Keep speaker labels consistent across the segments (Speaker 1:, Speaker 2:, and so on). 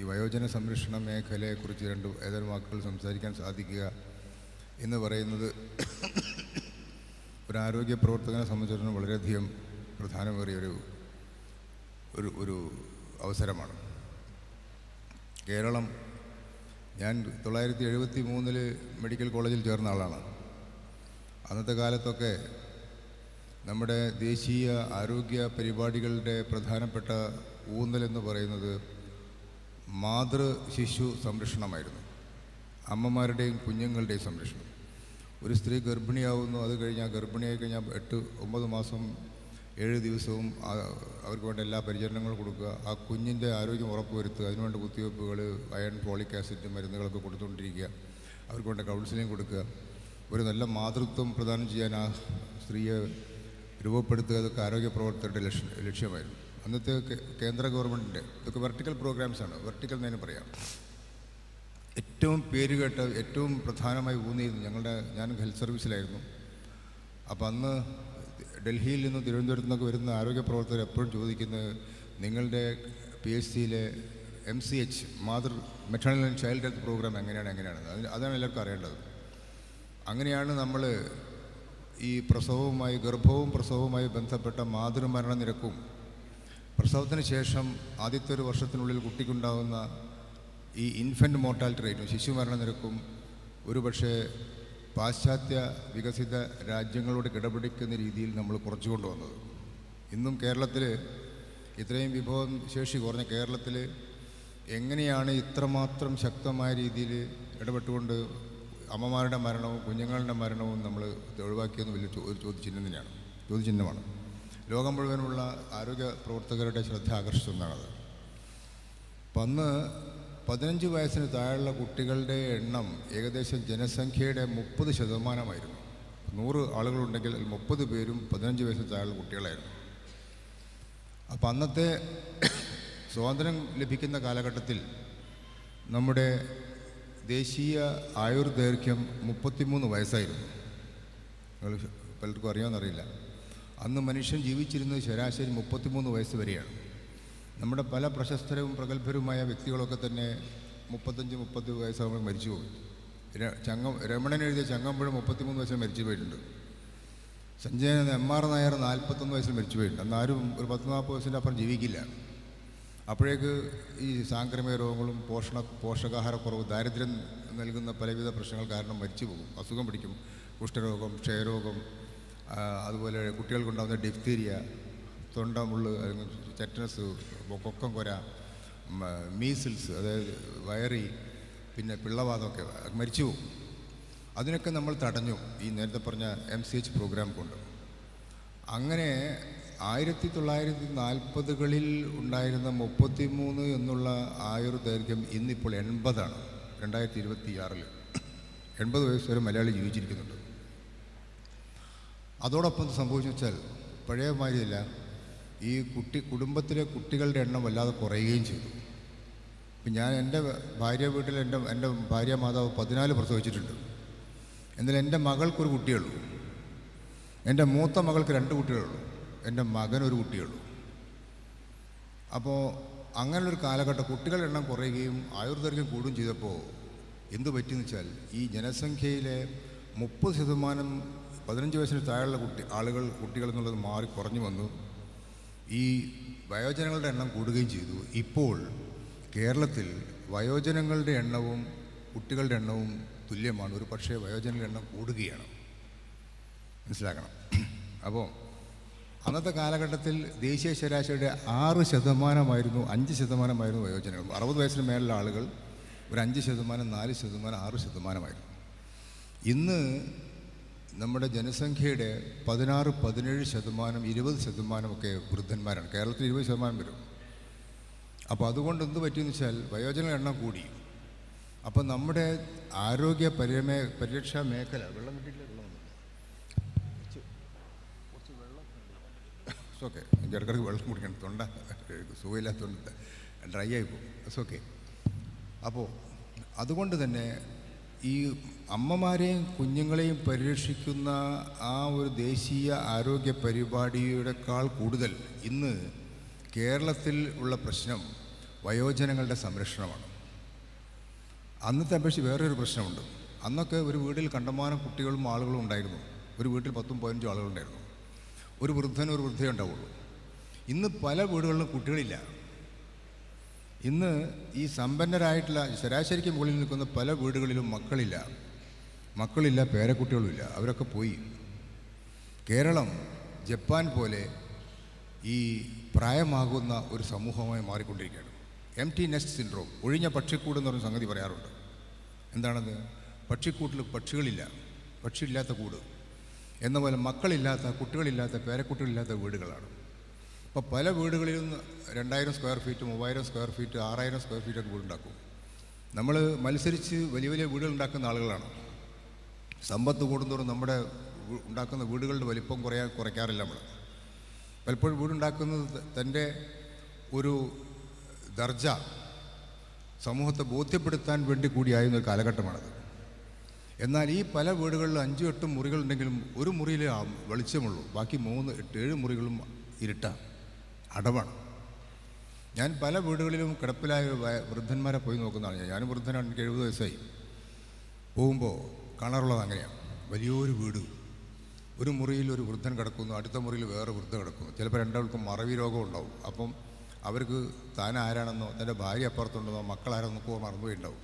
Speaker 1: ഈ വയോജന സംരക്ഷണ മേഖലയെക്കുറിച്ച് രണ്ട് ഏതാനും വാക്കുകൾ സംസാരിക്കാൻ സാധിക്കുക എന്ന് പറയുന്നത് ഒരു ആരോഗ്യ പ്രവർത്തകനെ സംബന്ധിച്ചിടത്തോളം വളരെയധികം പ്രധാനമേറിയ ഒരു ഒരു ഒരു അവസരമാണ്. കേരളം ഞാൻ തൊള്ളായിരത്തി എഴുപത്തി മൂന്നിൽ മെഡിക്കൽ കോളേജിൽ ചേർന്ന ആളാണ്. അന്നത്തെ കാലത്തൊക്കെ നമ്മുടെ ദേശീയ ആരോഗ്യ പരിപാടികളുടെ പ്രധാനപ്പെട്ട ഊന്നലെന്ന് പറയുന്നത് മാതൃ ശിശു സംരക്ഷണമായിരുന്നു. അമ്മമാരുടെയും കുഞ്ഞുങ്ങളുടെയും സംരക്ഷണം. ഒരു സ്ത്രീ ഗർഭിണിയാവുന്നു അത് കഴിഞ്ഞാൽ ഗർഭിണിയായി കഴിഞ്ഞാൽ എട്ട് ഒമ്പത് മാസം ഏഴ് ദിവസവും അവർക്ക് വേണ്ട എല്ലാ പരിചരണങ്ങളും കൊടുക്കുക. ആ കുഞ്ഞിന്റെ ആരോഗ്യം ഉറപ്പുവരുത്തുക. അതിനുവേണ്ട കുത്തിവയ്പ്പുകൾ അയൺ ഫോളിക് ആസിഡ് മരുന്നുകളൊക്കെ കൊടുത്തുകൊണ്ടിരിക്കുക. അവർക്ക് വേണ്ട കൗൺസിലിംഗ് കൊടുക്കുക. ഒരു നല്ല മാതൃത്വം പ്രദാനം ചെയ്യാൻ ആ സ്ത്രീയെ രൂപപ്പെടുത്തുക അതൊക്കെ ആരോഗ്യ പ്രവർത്തകരുടെ ലക്ഷ്യ ലക്ഷ്യമായിരുന്നു. അന്നത്തെ കേന്ദ്ര ഗവൺമെന്റിന്റെ ഇതൊക്കെ വെർട്ടിക്കൽ പ്രോഗ്രാംസാണ് വെർട്ടിക്കൽ എന്ന് തന്നെ പറയാം. ഏറ്റവും പേരുകേട്ട ഏറ്റവും പ്രധാനമായി ഊന്നിയിരുന്നു ഞങ്ങളുടെ ഞാൻ ഹെൽത്ത് സർവീസിലായിരുന്നു അപ്പോൾ അന്ന് ഡൽഹിയിൽ നിന്ന് തിരുവനന്തപുരത്തു നിന്നൊക്കെ വരുന്ന ആരോഗ്യ പ്രവർത്തകർ എപ്പോഴും ചോദിക്കുന്നത് നിങ്ങളുടെ പി എച്ച് സിയിലെ എം സി എച്ച് മാതൃ maternal and child health programme എങ്ങനെയാണ് എങ്ങനെയാണ് അതിന് അതാണ് എല്ലാവർക്കും അറിയേണ്ടത്. അങ്ങനെയാണ് നമ്മൾ ഈ പ്രസവവുമായി ഗർഭവും പ്രസവവുമായി ബന്ധപ്പെട്ട മാതൃമരണ നിരക്കും പ്രസവത്തിന് ശേഷം ആദ്യത്തെ ഒരു വർഷത്തിനുള്ളിൽ കുട്ടിക്കുണ്ടാകുന്ന ഈ ഇൻഫന്റ് മോർട്ടാലിറ്റി റേറ്റും ശിശു മരണ നിരക്കും ഒരുപക്ഷെ പാശ്ചാത്യ വികസിത രാജ്യങ്ങളോട് കിടപിടിക്കുന്ന രീതിയിൽ നമ്മൾ കുറച്ചു കൊണ്ടുവന്നത്. ഇന്നും കേരളത്തിൽ ഇത്രയും വിഭവം ശേഷി കുറഞ്ഞ കേരളത്തിൽ എങ്ങനെയാണ് ഇത്രമാത്രം ശക്തമായ രീതിയിൽ ഇടപെട്ടുകൊണ്ട് അമ്മമാരുടെ മരണവും കുഞ്ഞുങ്ങളുടെ മരണവും നമ്മൾ ഒഴിവാക്കിയെന്ന് വലിയ ഒരു ചോദ്യചിഹ്നം തന്നെയാണ്. ചോദ്യചിഹ്നമാണ്. ലോകം മുഴുവനുള്ള ആരോഗ്യ പ്രവർത്തകരുടെ ശ്രദ്ധ ആകർഷിച്ചൊന്നാണത് അപ്പം അന്ന് പതിനഞ്ച് വയസ്സിന് താഴെയുള്ള കുട്ടികളുടെ എണ്ണം ഏകദേശം ജനസംഖ്യയുടെ മുപ്പത് ശതമാനമായിരുന്നു. നൂറ് ആളുകളുണ്ടെങ്കിൽ മുപ്പത് പേരും പതിനഞ്ച് വയസ്സിന് താഴെയുള്ള കുട്ടികളായിരുന്നു. അപ്പം അന്നത്തെ സ്വാതന്ത്ര്യം ലഭിക്കുന്ന കാലഘട്ടത്തിൽ നമ്മുടെ ദേശീയ ആയുർദൈർഘ്യം മുപ്പത്തിമൂന്ന് വയസ്സായിരുന്നു. നിങ്ങൾ പലർക്കും അറിയാമെന്നറിയില്ല അന്ന് മനുഷ്യൻ ജീവിച്ചിരുന്നത് ശരാശരി മുപ്പത്തിമൂന്ന് വയസ്സ് വരെയാണ്. നമ്മുടെ പല പ്രശസ്തരും പ്രഗത്ഭരുമായ വ്യക്തികളൊക്കെ തന്നെ മുപ്പത്തഞ്ച് മുപ്പത്തി വയസ്സാകുമ്പോൾ മരിച്ചുപോയി. ര- ചങ്ങം രമണൻ എഴുതിയ ചങ്ങമ്പുഴ മുപ്പത്തിമൂന്ന് വയസ്സിൽ മരിച്ചു പോയിട്ടുണ്ട് സഞ്ജയൻ എം ആർ നായർ നാൽപ്പത്തൊന്ന് വയസ്സിൽ മരിച്ചു പോയിട്ടുണ്ട് അന്ന് ആരും ഒരു പത്ത് നാൽപ്പത് വയസ്സിന്റെ അപ്പുറം ജീവിക്കില്ല. അപ്പോഴേക്ക് ഈ സാംക്രമിക രോഗങ്ങളും പോഷണ പോഷകാഹാരക്കുറവ് ദാരിദ്ര്യം നൽകുന്ന പലവിധ പ്രശ്നങ്ങൾ കാരണം മരിച്ചു പോകും അസുഖം പിടിക്കും കുഷ്ഠരോഗം ക്ഷയരോഗം അതുപോലെ കുട്ടികൾക്കുണ്ടാകുന്ന ഡിഫ്തീരിയ തൊണ്ടമുള്ള് ചെറ്റനസ് കൊക്കം കൊര മീസിൽസ് അതായത് വയറി പിന്നെ പിള്ളവാദമൊക്കെ മരിച്ചു പോകും. അതിനൊക്കെ നമ്മൾ തടഞ്ഞു ഈ നേരത്തെ പറഞ്ഞ എം സി എച്ച് പ്രോഗ്രാം കൊണ്ട്. അങ്ങനെ ആയിരത്തി തൊള്ളായിരത്തി നാൽപ്പതുകളിൽ ഉണ്ടായിരുന്ന മുപ്പത്തി മൂന്ന് എന്നുള്ള ആയുർദൈർഘ്യം ഇന്നിപ്പോൾ എൺപതാണ് രണ്ടായിരത്തി ഇരുപത്തി ആറിൽ എൺപത് വയസ്സ് വരെ മലയാളി ജീവിച്ചിരിക്കുന്നുണ്ട്. അതോടൊപ്പം സംഭവിച്ചു വെച്ചാൽ പഴയ മാതിരിയല്ല. ഈ കുട്ടി കുടുംബത്തിലെ കുട്ടികളുടെ എണ്ണം വല്ലാതെ കുറയുകയും ചെയ്തു. ഇപ്പം ഞാൻ എന്റെ ഭാര്യ വീട്ടിൽ എന്റെ എന്റെ ഭാര്യ മാതാവ് പതിനാല് പ്രസവിച്ചിട്ടുണ്ട് എന്നാൽ എന്റെ മകൾക്കൊരു കുട്ടിയുള്ളൂ എന്റെ മൂത്ത മകൾക്ക് രണ്ട് കുട്ടികളുള്ളൂ എന്റെ മകനൊരു കുട്ടിയുള്ളൂ അപ്പോൾ അങ്ങനെയൊരു കാലഘട്ടം കുട്ടികളുടെ എണ്ണം കുറയുകയും ആയുർദൈർഘ്യം കൂടുകയും ചെയ്തപ്പോൾ എന്ത് പറ്റിയെന്ന് വെച്ചാൽ ഈ ജനസംഖ്യയിലെ മുപ്പത് ശതമാനം പതിനഞ്ച് വയസ്സിന് താഴെയുള്ള കുട്ടി ആളുകൾ കുട്ടികൾ എന്നുള്ളത് മാറി കുറഞ്ഞു വന്നു. ഈ വയോജനങ്ങളുടെ എണ്ണം കൂടുകയും ചെയ്തു. ഇപ്പോൾ കേരളത്തിൽ വയോജനങ്ങളുടെ എണ്ണവും കുട്ടികളുടെ എണ്ണവും തുല്യമാണ്. ഒരു പക്ഷേ വയോജനങ്ങളുടെ എണ്ണം കൂടുകയാണ്. മനസ്സിലാക്കണം. അപ്പോൾ അന്നത്തെ കാലഘട്ടത്തിൽ ദേശീയ ശരാശരിയുടെ ആറ് ശതമാനമായിരുന്നു അഞ്ച് ശതമാനമായിരുന്നു വയോജനങ്ങൾ. അറുപത് വയസ്സിന് മേലുള്ള ആളുകൾ ഒരു അഞ്ച് ശതമാനം നാല് ശതമാനം ആറ് ശതമാനമായിരുന്നു. ഇന്ന് നമ്മുടെ ജനസംഖ്യയുടെ പതിനാറ് പതിനേഴ് ശതമാനം ഇരുപത് ശതമാനമൊക്കെ വൃദ്ധന്മാരാണ്. കേരളത്തിൽ ഇരുപത് ശതമാനം വരും. അപ്പോൾ അതുകൊണ്ട് എന്ത് പറ്റിയെന്ന് വെച്ചാൽ വയോജന എണ്ണം കൂടി. അപ്പോൾ നമ്മുടെ ആരോഗ്യ പരിരമേ പരിരക്ഷാ മേഖല വെള്ളം കിട്ടിയില്ല വെള്ളം കുറച്ച് വെള്ളം ഓക്കെ എന്റെ ഇടക്കിടക്ക് വെള്ളം കുടിക്കണം. തൊണ്ട സുഖമില്ലാത്തതുകൊണ്ട് ഡ്രൈ ആയി പോകും. ഓക്കെ അപ്പോൾ അതുകൊണ്ട് തന്നെ ഈ അമ്മമാരെയും കുഞ്ഞുങ്ങളെയും പരിരക്ഷിക്കുന്ന ആ ഒരു ദേശീയ ആരോഗ്യ പരിപാടിയുടെക്കാൾ കൂടുതൽ. ഇന്ന് കേരളത്തിൽ ഉള്ള പ്രശ്നം വയോജനങ്ങളുടെ സംരക്ഷണമാണ്. അന്നത്തെ അപേക്ഷിച്ച് വേറൊരു പ്രശ്നമുണ്ട്. അന്നൊക്കെ ഒരു വീട്ടിൽ കണ്ടമാനം കുട്ടികളും ആളുകളും ഉണ്ടായിരുന്നു. ഒരു വീട്ടിൽ പത്തും പതിനഞ്ചും ആളുകളുണ്ടായിരുന്നു. ഒരു വൃദ്ധനും ഒരു വൃദ്ധയേ ഉണ്ടാവുള്ളൂ. ഇന്ന് പല വീടുകളിലും കുട്ടികളില്ല. ഇന്ന് ഈ സമ്പന്നരായിട്ടുള്ള ശരാശരിക്ക് മുകളിൽ നിൽക്കുന്ന പല വീടുകളിലും മക്കളില്ല. മക്കളില്ല പേരക്കുട്ടികളുമില്ല. അവരൊക്കെ പോയി. കേരളം ജപ്പാൻ പോലെ ഈ പ്രായമാകുന്ന ഒരു സമൂഹമായി മാറിക്കൊണ്ടിരിക്കുകയാണ്. എം ടി നെസ്റ്റ് സിൻഡ്രോം ഒഴിഞ്ഞ പക്ഷിക്കൂട് എന്ന് പറഞ്ഞ സംഗതി പറയാറുണ്ട്. എന്താണത്? പക്ഷിക്കൂട്ടിൽ പക്ഷികളില്ല. പക്ഷിയില്ലാത്ത കൂട്. എന്ന പോലെ മക്കളില്ലാത്ത കുട്ടികളില്ലാത്ത പേരക്കുട്ടികളില്ലാത്ത വീടുകളാണ്. അപ്പോൾ പല വീടുകളിലും രണ്ടായിരം സ്ക്വയർ ഫീറ്റ് മൂവായിരം സ്ക്വയർ ഫീറ്റ് ആറായിരം സ്ക്വയർ ഫീറ്റ് ഒക്കെ വീടുണ്ടാക്കും. നമ്മൾ മത്സരിച്ച് വലിയ വലിയ വീടുകൾ ഉണ്ടാക്കുന്ന ആളുകളാണ്. സമ്പത്ത് കൂടുന്തോറും നമ്മുടെ ഉണ്ടാക്കുന്ന വീടുകളുടെ വലിപ്പം കുറയാൻ കുറയ്ക്കാറില്ല നമ്മൾ പലപ്പോഴും വീടുണ്ടാക്കുന്നത് തന്റെ ഒരു ദർജ സമൂഹത്തെ ബോധ്യപ്പെടുത്താൻ വേണ്ടി കൂടിയായിരുന്ന ഒരു കാലഘട്ടമാണത്. എന്നാൽ ഈ പല വീടുകളിലും അഞ്ചും എട്ടും മുറികളുണ്ടെങ്കിലും ഒരു മുറിയിലേ വെളിച്ചമുള്ളൂ. ബാക്കി മൂന്ന് എട്ട് ഏഴ് മുറികളും ഇരുട്ടാണ്. അടവാണ്. ഞാൻ പല വീടുകളിലും കിടപ്പിലായ വൃദ്ധന്മാരെ പോയി നോക്കുന്നതാണ് ഞാൻ. ഞാനും വൃദ്ധനാണ് എനിക്ക് എഴുപത് വയസ്സായി. പോകുമ്പോൾ കാണാറുള്ളത് അങ്ങനെയാണ്. വലിയൊരു വീട്. ഒരു മുറിയിൽ ഒരു വൃദ്ധൻ കിടക്കുന്നു അടുത്ത മുറിയിൽ വേറെ വൃദ്ധൻ കിടക്കുന്നു. ചിലപ്പോൾ രണ്ടാൾക്കും മറവി രോഗം ഉണ്ടാവും. അപ്പം അവർക്ക് താൻ ആരാണെന്നോ തന്റെ ഭാര്യ അപ്പുറത്തുണ്ടെന്നോ മക്കളാരെന്നൊക്കെ ആരാണെന്നോ മറന്നുപോയി ഉണ്ടാവും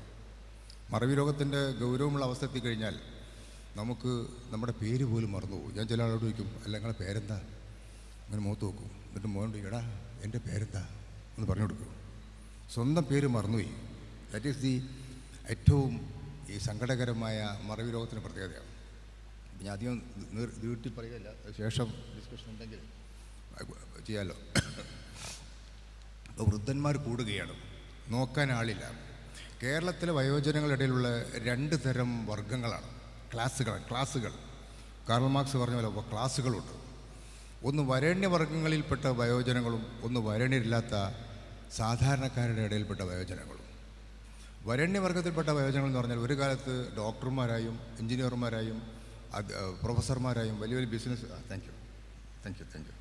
Speaker 1: മറവി രോഗത്തിന്റെ ഗൗരവമുള്ള അവസ്ഥ എത്തിക്കഴിഞ്ഞാൽ നമുക്ക് നമ്മുടെ പേര് പോലും മറന്നുപോകും. ഞാൻ ചില ആളോട് ചോദിക്കും അല്ല നിങ്ങളുടെ പേരെന്താ? അങ്ങനെ മുഖത്ത് നോക്കും. എന്നിട്ട് ചോദിക്കും, എടാ എന്റെ പേരെന്താ? എന്ന് പറഞ്ഞു കൊടുക്കൂ. സ്വന്തം പേര് മറന്നുപോയി. ദാറ്റ് ഈസ് ദി ഏറ്റവും ഈ സങ്കടകരമായ മറവി രോഗത്തിന്റെ പ്രത്യേകതയാണ്. ഞാൻ അധികം നീട്ടി പറയുകയല്ല. ശേഷം ഡിസ്കഷൻ ഉണ്ടെങ്കിൽ ചെയ്യാമല്ലോ അപ്പോൾ വൃദ്ധന്മാർ കൂടുകയാണ്. നോക്കാൻ ആളില്ല. കേരളത്തിലെ വയോജനങ്ങളുടെ ഇടയിലുള്ള രണ്ട് തരം വർഗങ്ങളാണ് ക്ലാസ്സുകൾ ക്ലാസ്സുകൾ. കാർൾ മാർക്സ് പറഞ്ഞ പോലെ ക്ലാസ്സുകളുണ്ട്. ഒന്ന് വരേണ്യവർഗങ്ങളിൽപ്പെട്ട വയോജനങ്ങളും ഒന്ന് വരേണ്യരില്ലാത്ത സാധാരണക്കാരുടെ ഇടയിൽപ്പെട്ട വയോജനങ്ങളും. വരണ്യവർഗത്തിൽപ്പെട്ട വയോജനങ്ങൾ എന്ന് പറഞ്ഞാൽ ഒരു കാലത്ത് ഡോക്ടർമാരായും എഞ്ചിനീയർമാരായും പ്രൊഫസർമാരായും വലിയ വലിയ business thank you thank you thank you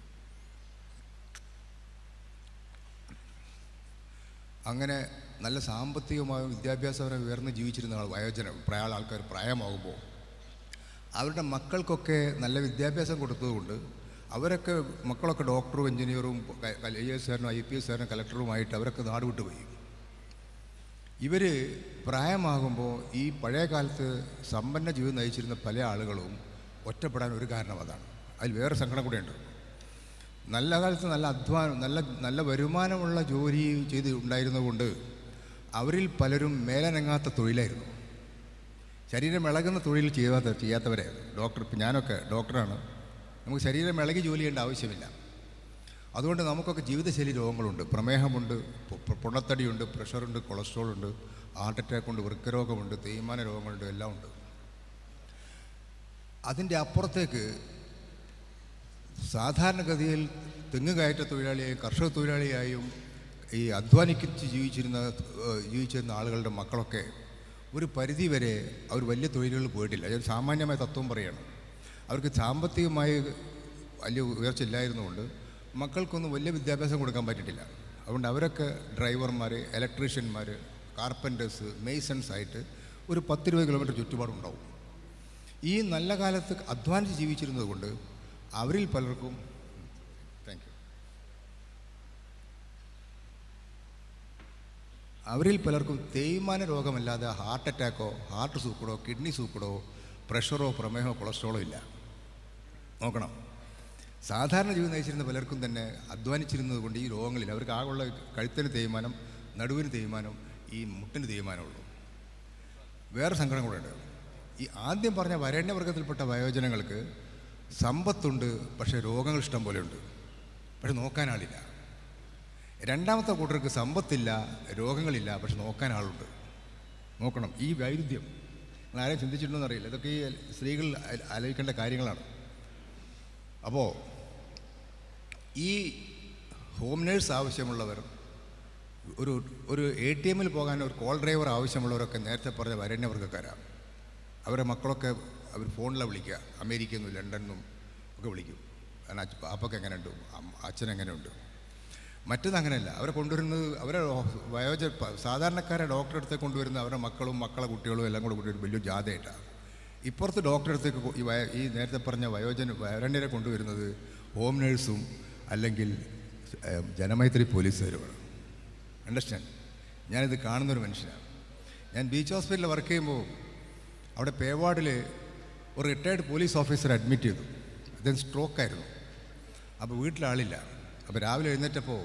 Speaker 1: അങ്ങനെ നല്ല സാമ്പത്തികമായും വിദ്യാഭ്യാസപരമായി ഉയർന്ന് ജീവിച്ചിരുന്ന ആൾ വയോജന പ്രായ ആൾക്കാർ പ്രായമാകുമ്പോൾ അവരുടെ മക്കൾക്കൊക്കെ നല്ല വിദ്യാഭ്യാസം കൊടുത്തതുകൊണ്ട് അവരൊക്കെ മക്കളൊക്കെ ഡോക്ടറും എഞ്ചിനീയറും ഐ എസ് കാരനും ഐ പി എസ് കാരനും കലക്ടറുമായിട്ട് അവരൊക്കെ നാട് പോയി. ഇവർ പ്രായമാകുമ്പോൾ ഈ പഴയ കാലത്ത് സമ്പന്ന ജീവിതം നയിച്ചിരുന്ന പല ആളുകളും ഒറ്റപ്പെടാൻ ഒരു കാരണം അതാണ്. അതിൽ വേറെ സങ്കടം കൂടെയുണ്ട്. നല്ല കാലത്ത് നല്ല അധ്വാനം നല്ല നല്ല വരുമാനമുള്ള ജോലി ചെയ്ത് ഉണ്ടായിരുന്നതുകൊണ്ട് അവരിൽ പലരും മേലനങ്ങാത്ത തൊഴിലായിരുന്നു. ശരീരം ഇളകുന്ന തൊഴിൽ ചെയ്യാത്ത ചെയ്യാത്തവരായിരുന്നു. ഡോക്ടർ ഇപ്പം ഞാനൊക്കെ ഡോക്ടറാണ്. നമുക്ക് ശരീരം ഇളകി ജോലി ചെയ്യേണ്ട ആവശ്യമില്ല. അതുകൊണ്ട് നമുക്കൊക്കെ ജീവിതശൈലി രോഗങ്ങളുണ്ട്. പ്രമേഹമുണ്ട് പുണത്തടിയുണ്ട് പ്രഷറുണ്ട് കൊളസ്ട്രോൾ ഉണ്ട് ഹാർട്ട് അറ്റാക്ക് ഉണ്ട് വൃക്കരോഗമുണ്ട് തേയ്മാന രോഗങ്ങളുണ്ട് എല്ലാം ഉണ്ട്. അതിന്റെ അപ്പുറത്തേക്ക് സാധാരണഗതിയിൽ തെങ്ങ് കയറ്റ തൊഴിലാളിയായും കർഷക തൊഴിലാളിയായും ഈ അധ്വാനിച്ച് ജീവിച്ചിരുന്ന ജീവിച്ചിരുന്ന ആളുകളുടെ മക്കളൊക്കെ ഒരു പരിധി വരെ അവർ വലിയ തൊഴിലുകളിൽ പോയിട്ടില്ല. അതൊരു സാമാന്യമായ തത്വം പറയുകയാണ് അവർക്ക് സാമ്പത്തികമായി വലിയ ഉയർച്ച ഇല്ലായിരുന്നുകൊണ്ട് മക്കൾക്കൊന്നും വലിയ വിദ്യാഭ്യാസം കൊടുക്കാൻ പറ്റിയിട്ടില്ല. അതുകൊണ്ട് അവരൊക്കെ ഡ്രൈവർമാർ ഇലക്ട്രീഷ്യന്മാർ കാർപ്പന്റേഴ്സ് മെയ്സൺസ് ആയിട്ട് ഒരു പത്ത് പത്തിരുപത് കിലോമീറ്റർ ചുറ്റുപാടുണ്ടാവും. ഈ നല്ല കാലത്ത് അധ്വാനിച്ച് ജീവിച്ചിരുന്നത് കൊണ്ട് അവരിൽ പലർക്കും താങ്ക് യു അവരിൽ പലർക്കും തേയ്മാന രോഗമല്ലാതെ ഹാർട്ട് അറ്റാക്കോ ഹാർട്ട് സൂക്കടോ കിഡ്നി സൂക്കടോ പ്രഷറോ പ്രമേഹമോ കൊളസ്ട്രോളോ ഇല്ല. നോക്കണം. സാധാരണ ജീവിതം നയിച്ചിരുന്ന പലർക്കും തന്നെ അധ്വാനിച്ചിരുന്നത് കൊണ്ട് ഈ രോഗങ്ങളിൽ അവർക്ക് ആകെയുള്ള കഴുത്തിന് തേയ്മാനം നടുവിന് തേയ്മാനം ഈ മുട്ടിന് തേയ്മാനമുള്ളൂ. വേറെ സങ്കടം കൂടെ ഉണ്ട്. ഈ ആദ്യം പറഞ്ഞ വരേണ്യവർഗത്തിൽപ്പെട്ട വയോജനങ്ങൾക്ക് സമ്പത്തുണ്ട് പക്ഷേ രോഗങ്ങൾ ഇഷ്ടം പോലെ ഉണ്ട്. പക്ഷെ നോക്കാൻ ആളില്ല. രണ്ടാമത്തെ കൂട്ടർക്ക് സമ്പത്തില്ല രോഗങ്ങളില്ല പക്ഷെ നോക്കാൻ ആളുണ്ട്. നോക്കണം. ഈ വൈരുദ്ധ്യം. നിങ്ങൾ ആരെയും ചിന്തിച്ചിട്ടുണ്ടെന്ന് അറിയില്ല ഇതൊക്കെ ഈ സ്ത്രീകൾ ആലോചിക്കേണ്ട കാര്യങ്ങളാണ്. അപ്പോൾ ഈ ഹോം നേഴ്സ് ആവശ്യമുള്ളവർ ഒരു ഒരു എ ടി എമ്മിൽ പോകാൻ ഒരു കോൾ ഡ്രൈവർ ആവശ്യമുള്ളവരൊക്കെ നേരത്തെ പറഞ്ഞ വരണ്യവർഗക്കാരാണ് അവരുടെ മക്കളൊക്കെ അവർ ഫോണിലാണ് വിളിക്കുക അമേരിക്കയിൽ നിന്നും ലണ്ടനിൽ നിന്നും ഒക്കെ വിളിക്കും. കാരണം പാപ്പൊക്കെ എങ്ങനെയുണ്ട്? എങ്ങനെയുണ്ട്? മറ്റത് അങ്ങനെയല്ല. അവരെ കൊണ്ടുവരുന്നത് അവരെ വയോജ സാധാരണക്കാരെ ഡോക്ടറെ അടുത്ത് കൊണ്ടുവരുന്ന അവരുടെ മക്കളും മക്കളെ കുട്ടികളും എല്ലാം കൂടെ കൊണ്ടുവരും വലിയ ജാഥയായിട്ടാണ് ഇപ്പുറത്ത് ഡോക്ടറെടുത്തേക്ക് ഈ നേരത്തെ പറഞ്ഞ വയോജന വരണ്യരെ കൊണ്ടുവരുന്നത് ഹോം നേഴ്സും അല്ലെങ്കിൽ ജനമൈത്രി പോലീസുകാരുമാണ്. അണ്ടർസ്റ്റാൻഡ് ഞാനിത് കാണുന്നൊരു മനുഷ്യനാണ്. ഞാൻ ബീച്ച് ഹോസ്പിറ്റലിൽ വർക്ക് ചെയ്യുമ്പോൾ അവിടെ പേവാർഡിൽ ഒരു റിട്ടയർഡ് പോലീസ് ഓഫീസർ അഡ്മിറ്റ് ചെയ്തു. അദ്ദേഹം സ്ട്രോക്കായിരുന്നു അപ്പോൾ വീട്ടിലാളില്ല അപ്പോൾ രാവിലെ എഴുന്നേറ്റപ്പോൾ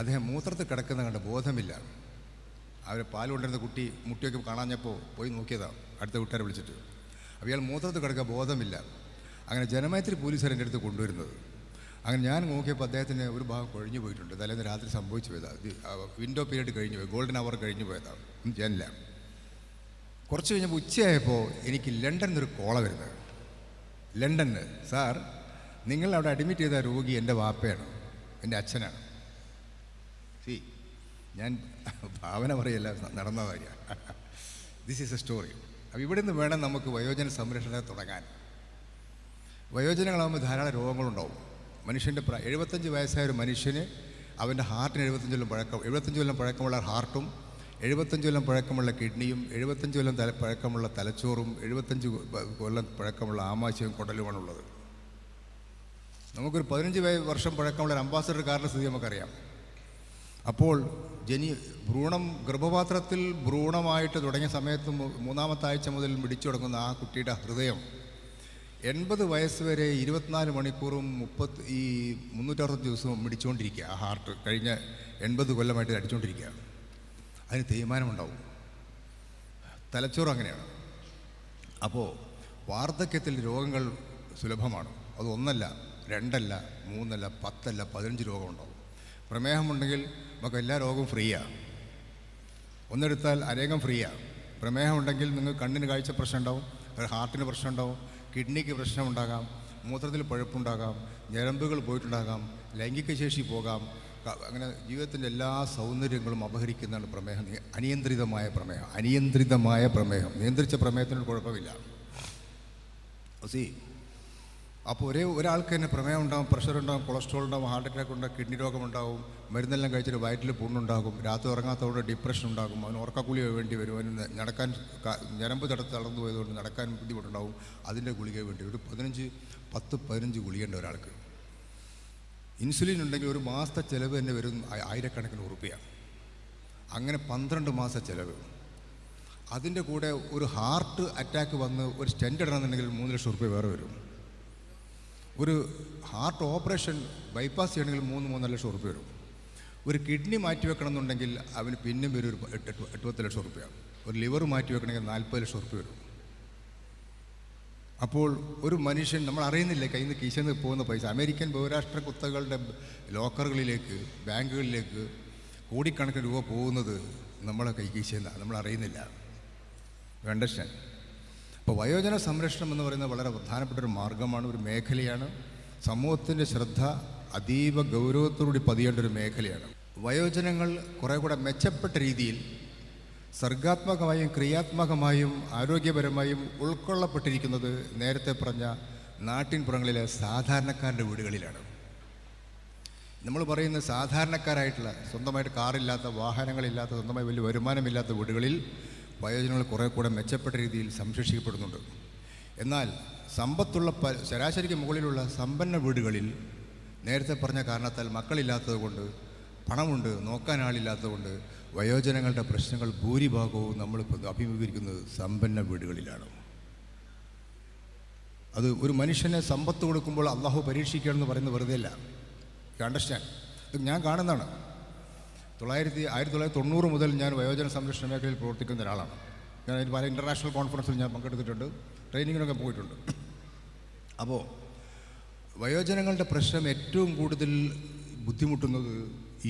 Speaker 1: അദ്ദേഹം മൂത്രത്തിൽ കിടക്കുന്ന കണ്ട് ബോധമില്ല. അവർ പാൽ കൊണ്ടിരുന്ന കുട്ടി മുട്ടിയൊക്കെ കാണാഞ്ഞപ്പോൾ പോയി നോക്കിയതാണ് അടുത്ത വീട്ടുകാരെ വിളിച്ചിട്ട്. അപ്പോൾ ഇയാൾ മൂത്രത്തിൽ കിടക്കുക ബോധമില്ല. അങ്ങനെ ജനമൈത്രി പോലീസുകാർ എന്റെ അടുത്ത് കൊണ്ടുവരുന്നത്. അങ്ങനെ ഞാൻ നോക്കിയപ്പോൾ അദ്ദേഹത്തിന് ഒരു ഭാഗം കഴിഞ്ഞു പോയിട്ടുണ്ട്. തലേന്ന് രാത്രി സംഭവിച്ചു പോയതാണ് വിൻഡോ പീരീഡ് കഴിഞ്ഞു പോയി. ഗോൾഡൻ അവർ കഴിഞ്ഞു പോയതാണ് ജനല. കുറച്ച് കഴിഞ്ഞപ്പോൾ ഉച്ചയായപ്പോൾ എനിക്ക് ലണ്ടനിൽ നിന്നൊരു കോള വരുന്നത്. ലണ്ടനിൽ സാർ നിങ്ങൾ അവിടെ അഡ്മിറ്റ് ചെയ്ത രോഗി എന്റെ വാപ്പയാണ്. എന്റെ അച്ഛനാണ്. സി ഞാൻ ഭാവന പറയല്ല നടന്ന കാര്യമാണ് ദിസ് ഈസ് എ സ്റ്റോറി ഇവിടെ നിന്ന് വേണം നമുക്ക് വയോജന സംരക്ഷണത്തെ തുടങ്ങാൻ. വയോജനങ്ങളാകുമ്പോൾ ധാരാളം രോഗങ്ങളുണ്ടാവും. മനുഷ്യന്റെ എഴുപത്തഞ്ച് വയസ്സായ ഒരു മനുഷ്യന് അവന്റെ ഹാർട്ടിന് എഴുപത്തഞ്ച് കൊല്ലം പഴക്കം എഴുപത്തഞ്ച് കൊല്ലം പഴക്കമുള്ള ഹാർട്ടും എഴുപത്തഞ്ച് കൊല്ലം പഴക്കമുള്ള കിഡ്നിയും എഴുപത്തഞ്ച് കൊല്ലം തല പഴക്കമുള്ള തലച്ചോറും എഴുപത്തഞ്ച് കൊല്ലം പഴക്കമുള്ള ആമാശയവും കുടലുമാണുള്ളത്. നമുക്കൊരു പതിനഞ്ച് വർഷം പഴക്കമുള്ള ഒരു അംബാസഡർ കാറിന്റെ സ്ഥിതി നമുക്കറിയാം. അപ്പോൾ ജനി ഭ്രൂണം ഗർഭപാത്രത്തിൽ ഭ്രൂണമായിട്ട് തുടങ്ങിയ സമയത്ത് മൂന്നാമത്തെ ആഴ്ച മുതൽ പിടിച്ചു തുടങ്ങുന്ന ആ കുട്ടിയുടെ ഹൃദയം എൺപത് വയസ്സ് വരെ ഇരുപത്തിനാല് മണിക്കൂറും മുപ്പത്തി ഈ മുന്നൂറ്ററുപത് ദിവസവും മിടിച്ചുകൊണ്ടിരിക്കുക. ആ ഹാർട്ട് കഴിഞ്ഞ എൺപത് കൊല്ലമായിട്ട് അടിച്ചുകൊണ്ടിരിക്കുക. അതിന് തീരുമാനമുണ്ടാവും. തലച്ചോറ് അങ്ങനെയാണ്. അപ്പോൾ വാർദ്ധക്യത്തിൽ രോഗങ്ങൾ സുലഭമാണ്. അത് ഒന്നല്ല രണ്ടല്ല മൂന്നല്ല പത്തല്ല പതിനഞ്ച് രോഗമുണ്ടാവും പ്രമേഹമുണ്ടെങ്കിൽ നമുക്ക് എല്ലാ രോഗവും ഫ്രീയാണ് ഒന്നെടുത്താൽ അനേകം ഫ്രീയാണ് പ്രമേഹമുണ്ടെങ്കിൽ നിങ്ങൾക്ക് കണ്ണിന് കാഴ്ച പ്രശ്നം ഉണ്ടാവും ഹാർട്ടിന് പ്രശ്നം ഉണ്ടാവും കിഡ്നിക്ക് പ്രശ്നമുണ്ടാകാം മൂത്രത്തിൽ പഴുപ്പുണ്ടാകാം ഞരമ്പുകൾ പോയിട്ടുണ്ടാകാം ലൈംഗിക ശേഷി പോകാം. അങ്ങനെ ജീവിതത്തിന്റെ എല്ലാ സൗന്ദര്യങ്ങളും അപഹരിക്കുന്നതാണ് പ്രമേഹം. അനിയന്ത്രിതമായ പ്രമേഹം. അനിയന്ത്രിതമായ പ്രമേഹം. നിയന്ത്രിച്ച പ്രമേഹത്തിന് കുഴപ്പമില്ല. സി അപ്പോൾ ഒരേ ഒരാൾക്ക് തന്നെ പ്രമേഹം ഉണ്ടാവും പ്രഷർ ഉണ്ടാവും കൊളസ്ട്രോൾ ഉണ്ടാവും ഹാർട്ട് അറ്റാക്ക് ഉണ്ടാവും കിഡ്നി രോഗം ഉണ്ടാവും മരുന്നെല്ലാം കഴിച്ചിട്ട് വയറ്റിൽ പുണ്ണുണ്ടാകും രാത്രി ഉറങ്ങാത്തതുകൊണ്ട് ഡിപ്രഷൻ ഉണ്ടാകും അവന് ഉറക്കക്കുളി വേണ്ടി വരും അവന് നടക്കാൻ ഞരമ്പ് തടത്ത് തളർന്നു പോയതുകൊണ്ട് നടക്കാൻ ബുദ്ധിമുട്ടുണ്ടാവും അതിന്റെ ഗുളിക വേണ്ടി ഒരു പതിനഞ്ച് പത്ത് പതിനഞ്ച് ഗുളികയുണ്ട് ഒരാൾക്ക്. ഇൻസുലിൻ ഉണ്ടെങ്കിൽ ഒരു മാസത്തെ ചിലവ് തന്നെ വരും ആയിരക്കണക്കിന് ഉറുപ്പിയാണ് അങ്ങനെ പന്ത്രണ്ട് മാസ ചിലവ്. അതിന്റെ കൂടെ ഒരു ഹാർട്ട് അറ്റാക്ക് വന്ന് ഒരു സ്റ്റെന്റ് ഇടണമെന്നുണ്ടെങ്കിൽ മൂന്ന് ലക്ഷം ഉറുപ്പ്യ വേറെ വരും. ഒരു ഹാർട്ട് ഓപ്പറേഷൻ ബൈപ്പാസ് ചെയ്യണമെങ്കിൽ മൂന്ന് മൂന്നര ലക്ഷം റുപ്യ വരും. ഒരു കിഡ്നി മാറ്റി വെക്കണം എന്നുണ്ടെങ്കിൽ അവന് പിന്നും വരും ഒരു എട്ട് എട്ട് എട്ടുപത്ത് ലക്ഷം റുപ്യ ഒരു ലിവർ മാറ്റി വെക്കണമെങ്കിൽ നാൽപ്പത് ലക്ഷം റുപ്യ വരും. അപ്പോൾ ഒരു മനുഷ്യൻ നമ്മൾ അറിയുന്നില്ല കയ്യിൽ നിന്ന് കീശയിൽ പോകുന്ന പൈസ. അമേരിക്കൻ ബഹുരാഷ്ട്ര കുത്തകളുടെ ലോക്കറുകളിലേക്ക് ബാങ്കുകളിലേക്ക് കോടിക്കണക്കിന് രൂപ പോകുന്നത് നമ്മളെ കൈ കീശയിൽ നമ്മൾ അറിയുന്നില്ല. അണ്ടർസ്റ്റാൻഡ് അപ്പോൾ വയോജന സംരക്ഷണം എന്ന് പറയുന്നത് വളരെ പ്രധാനപ്പെട്ട ഒരു മാർഗമാണ് ഒരു മേഖലയാണ്. സമൂഹത്തിന്റെ ശ്രദ്ധ അതീവ ഗൗരവത്തോടുകൂടി പതിയേണ്ട ഒരു മേഖലയാണ്. വയോജനങ്ങൾ കുറേ കൂടെ മെച്ചപ്പെട്ട രീതിയിൽ സർഗാത്മകമായും ക്രിയാത്മകമായും ആരോഗ്യപരമായും ഉൾക്കൊള്ളപ്പെട്ടിരിക്കുന്നത് നേരത്തെ പറഞ്ഞ നാട്ടിൻപുറങ്ങളിലെ സാധാരണക്കാരുടെ വീടുകളിലാണ്. നമ്മൾ പറയുന്ന സാധാരണക്കാരായിട്ടുള്ള സ്വന്തമായിട്ട് കാറില്ലാത്ത വാഹനങ്ങളില്ലാത്ത സ്വന്തമായി വലിയ വരുമാനമില്ലാത്ത വീടുകളിൽ വയോജനങ്ങൾ കുറേ കൂടെ മെച്ചപ്പെട്ട രീതിയിൽ സംരക്ഷിക്കപ്പെടുന്നുണ്ട്. എന്നാൽ സമ്പത്തുള്ള പ ശരാശരിക്ക് മുകളിലുള്ള സമ്പന്ന വീടുകളിൽ നേരത്തെ പറഞ്ഞ കാരണത്താൽ മക്കളില്ലാത്തതുകൊണ്ട് പണമുണ്ട് നോക്കാൻ ആളില്ലാത്തതുകൊണ്ട് വയോജനങ്ങളുടെ പ്രശ്നങ്ങൾ ഭൂരിഭാഗവും നമ്മൾ അഭിമുഖീകരിക്കുന്നത് സമ്പന്ന വീടുകളിലാണ്. അത് ഒരു മനുഷ്യനെ സമ്പത്ത് കൊടുക്കുമ്പോൾ അള്ളാഹു പരീക്ഷിക്കുകയാണെന്ന് പറയുന്നത് വെറുതെ അല്ല യു അണ്ടർസ്റ്റാൻഡ് ഇത് ഞാൻ കാണുന്നതാണ്. തൊള്ളായിരത്തി ആയിരത്തി തൊള്ളായിരത്തി തൊണ്ണൂറ് മുതൽ ഞാൻ വയോജന സംരക്ഷണ മേഖലയിൽ പ്രവർത്തിക്കുന്ന ഒരാളാണ്. ഞാൻ അതിന് പല ഇന്റർനാഷണൽ കോൺഫറൻസിൽ ഞാൻ പങ്കെടുത്തിട്ടുണ്ട്. ട്രെയിനിങ്ങിനൊക്കെ പോയിട്ടുണ്ട്. അപ്പോൾ വയോജനങ്ങളുടെ പ്രശ്നം ഏറ്റവും കൂടുതൽ ബുദ്ധിമുട്ടുന്നത്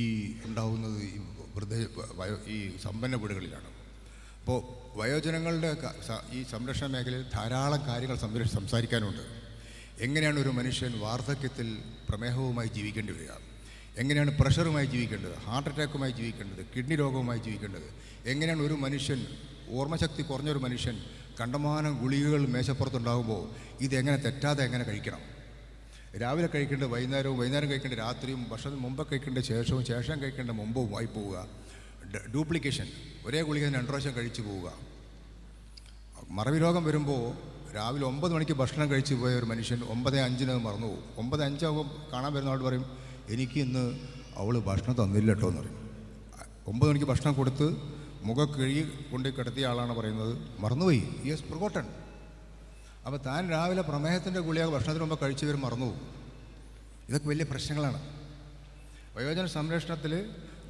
Speaker 1: ഈ ഉണ്ടാവുന്നത് ഈ വൃദ്ധ ഈ സമ്പന്ന വീടുകളിലാണ്. അപ്പോൾ വയോജനങ്ങളുടെ ഈ സംരക്ഷണ മേഖലയിൽ ധാരാളം കാര്യങ്ങൾ സംരക്ഷ സംസാരിക്കാനുണ്ട്. എങ്ങനെയാണ് ഒരു മനുഷ്യൻ വാർദ്ധക്യത്തിൽ പ്രമേഹവുമായി ജീവിക്കേണ്ടി വരിക? എങ്ങനെയാണ് പ്രഷറുമായി ജീവിക്കേണ്ടത്? ഹാർട്ട് അറ്റാക്കുമായി ജീവിക്കേണ്ടത്? കിഡ്നി രോഗവുമായി ജീവിക്കേണ്ടത്? എങ്ങനെയാണ് ഒരു മനുഷ്യൻ ഓർമ്മശക്തി കുറഞ്ഞൊരു മനുഷ്യൻ കണ്ടമാനം ഗുളികകൾ മേശപ്പുറത്തുണ്ടാകുമ്പോൾ ഇതെങ്ങനെ തെറ്റാതെ എങ്ങനെ കഴിക്കണം? രാവിലെ കഴിക്കേണ്ടത് വൈകുന്നേരവും വൈകുന്നേരം കഴിക്കേണ്ട രാത്രിയും ഭക്ഷണത്തിന് മുമ്പ് കഴിക്കേണ്ട ശേഷവും ശേഷം കഴിക്കേണ്ട മുമ്പും ആയി പോവുക. ഡ്യൂപ്ലിക്കേഷൻ. ഒരേ ഗുളിക രണ്ട് പ്രാവശ്യം കഴിച്ചു പോവുക. മറവി രോഗം വരുമ്പോൾ രാവിലെ ഒമ്പത് മണിക്ക് ഭക്ഷണം കഴിച്ചു പോയ ഒരു മനുഷ്യൻ ഒമ്പത് അഞ്ചിന് മറന്നു പോകും ഒമ്പത് അഞ്ചാകുമ്പോൾ കാണാൻ വരുന്ന ആൾ പറയും എനിക്ക് ഇന്ന് അവൾ ഭക്ഷണം തന്നില്ല കേട്ടോ എന്ന് പറയും. ഒമ്പത് മണിക്ക് ഭക്ഷണം കൊടുത്ത് മുഖ കഴുകി കൊണ്ട് കിടത്തിയ ആളാണ് പറയുന്നത്. മറന്നുപോയി. യെസ് പ്രൊഗോട്ടൺ അപ്പോൾ താൻ രാവിലെ പ്രമേഹത്തിന്റെ ഗുളിക ഭക്ഷണത്തിന് മുമ്പ് കഴിച്ചു വരും മറന്നുപോകും. ഇതൊക്കെ വലിയ പ്രശ്നങ്ങളാണ്. വയോജന സംരക്ഷണത്തിൽ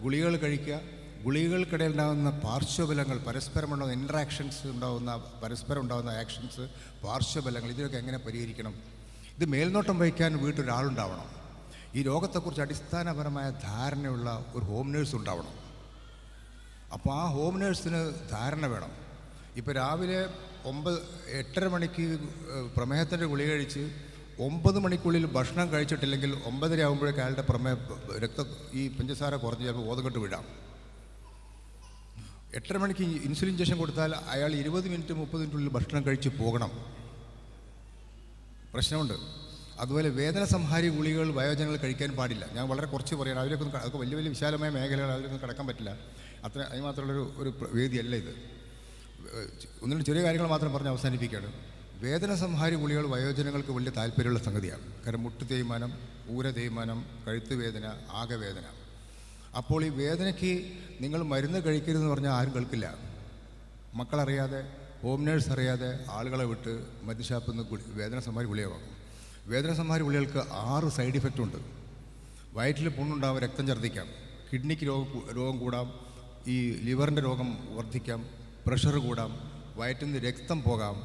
Speaker 1: ഗുളികകൾ കഴിക്കുക ഗുളികകൾക്കിടയിൽ ഉണ്ടാകുന്ന പാർശ്വബലങ്ങൾ പരസ്പരം ഉണ്ടാകുന്ന ഇൻട്രാക്ഷൻസ് ഉണ്ടാകുന്ന പരസ്പരം ഉണ്ടാകുന്ന ആക്ഷൻസ് പാർശ്വബലങ്ങൾ ഇതിനൊക്കെ എങ്ങനെ പരിഹരിക്കണം? ഇത് മേൽനോട്ടം വഹിക്കാൻ വീട്ടൊരാളുണ്ടാവണം ഈ രോഗത്തെക്കുറിച്ച് അടിസ്ഥാനപരമായ ധാരണയുള്ള ഒരു ഹോം നേഴ്സ് ഉണ്ടാവണം. അപ്പോൾ ആ ഹോം നേഴ്സിന് ധാരണ വേണം. ഇപ്പോൾ രാവിലെ ഒമ്പത് എട്ടര മണിക്ക് പ്രമേഹത്തിന്റെ ഗുളിക കഴിച്ച് ഒമ്പത് മണിക്കുള്ളിൽ ഭക്ഷണം കഴിച്ചിട്ടില്ലെങ്കിൽ ഒമ്പതര ആകുമ്പോഴേക്ക് അയാളുടെ പ്രമേഹ രക്ത ഈ പഞ്ചസാര കുറഞ്ഞ് ചിലപ്പോൾ ഓതുകെട്ട് വിടാം എട്ടര മണിക്ക് ഇൻസുലിൻ ഇഞ്ചക്ഷൻ കൊടുത്താൽ അയാൾ ഇരുപത് മിനിറ്റ് മുപ്പത് മിനിറ്റുള്ളിൽ ഭക്ഷണം കഴിച്ച് പോകണം. പ്രശ്നമുണ്ട്. അതുപോലെ വേദന സംഹാരി ഗുളികൾ വയോജനങ്ങൾ കഴിക്കാൻ പാടില്ല. ഞാൻ വളരെ കുറച്ച് പറയണം അവരൊക്കെ അതൊക്കെ വലിയ വലിയ വിശാലമായ മേഖലകൾ അവരൊന്നും കടക്കാൻ പറ്റില്ല. അത്ര അതിന് മാത്രമുള്ളൊരു ഒരു വേദിയല്ല ഇത്. ഒന്ന് ചെറിയ കാര്യങ്ങൾ മാത്രം പറഞ്ഞ് അവസാനിപ്പിക്കുകയാണ്. വേദന സംഹാരി ഗുളികൾ വയോജനങ്ങൾക്ക് വലിയ താല്പര്യമുള്ള സംഗതിയാണ്. കാരണം മുട്ട് തേയ്മാനം ഊര തേയ്മാനം കഴുത്ത് വേദന ആകെ വേദന. അപ്പോൾ ഈ വേദനയ്ക്ക് നിങ്ങൾ മരുന്ന് കഴിക്കരുതെന്ന് പറഞ്ഞാൽ ആരും കേൾക്കില്ല. മക്കളറിയാതെ ഹോം നേഴ്സ് അറിയാതെ ആളുകളെ വിട്ട് മരുന്ന് ഷാപ്പിൽ നിന്ന് വേദന സംഹാരി ഗുളിക വേദന സംഹാരി ഗുളികൾക്ക് ആറ് സൈഡ് ഇഫക്റ്റ് ഉണ്ട്. വയറ്റിൽ പുണ്ണുണ്ടാവും രക്തം ഛർദ്ദിക്കാം. കിഡ്നിക്ക് രോഗം രോഗം കൂടാം. ഈ ലിവറിന്റെ രോഗം വർദ്ധിക്കാം. പ്രഷർ കൂടാം. വയറ്റിൽ നിന്ന് രക്തം പോകാം.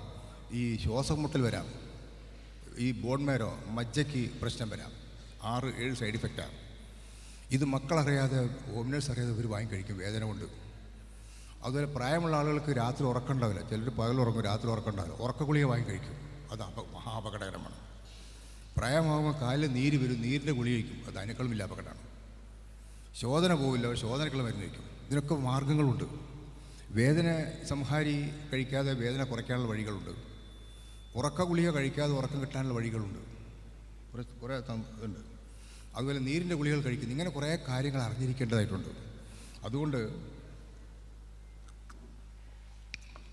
Speaker 1: ഈ ശ്വാസം മുട്ടൽ വരാം. ഈ ബോൺമേരോ മജ്ജയ്ക്ക് പ്രശ്നം വരാം. ആറ് ഏഴ് സൈഡ് ഇഫക്റ്റാണ് ഇത് മക്കളറിയാതെ ഹോമിനേഴ്സ് നേഴ്സ് അറിയാതെ ഒരു വാങ്ങി കഴിക്കും വേദന കൊണ്ട്. അതുപോലെ പ്രായമുള്ള ആളുകൾക്ക് രാത്രി ഉറക്കണ്ടാവില്ല ചിലർ പകൽ ഉറങ്ങും രാത്രി ഉറക്കണ്ടാവില്ല ഉറക്ക ഗുളിക വാങ്ങി കഴിക്കും. അത് അപ മഹാ അപകടകരമാണ് പ്രായമാകുമ്പോൾ കാലിൽ നീര് വരും നീരിന്റെ ഗുളി കഴിക്കും. അത് അതിനേക്കാളും വലിയ അപകടമാണ് ശോധന പോവില്ല ശോധനക്കുള്ള മരുന്ന് കഴിക്കും. ഇതിനൊക്കെ മാർഗങ്ങളുണ്ട്. വേദന സംഹാരി കഴിക്കാതെ വേദന കുറയ്ക്കാനുള്ള വഴികളുണ്ട്. ഉറക്ക ഗുളിക കഴിക്കാതെ ഉറക്കം കിട്ടാനുള്ള വഴികളുണ്ട്. കുറേ കുറേ ഉണ്ട്. അതുപോലെ നീരിന്റെ ഗുളികൾ കഴിക്കുന്നു. ഇങ്ങനെ കുറേ കാര്യങ്ങൾ അറിഞ്ഞിരിക്കേണ്ടതായിട്ടുണ്ട്. അതുകൊണ്ട്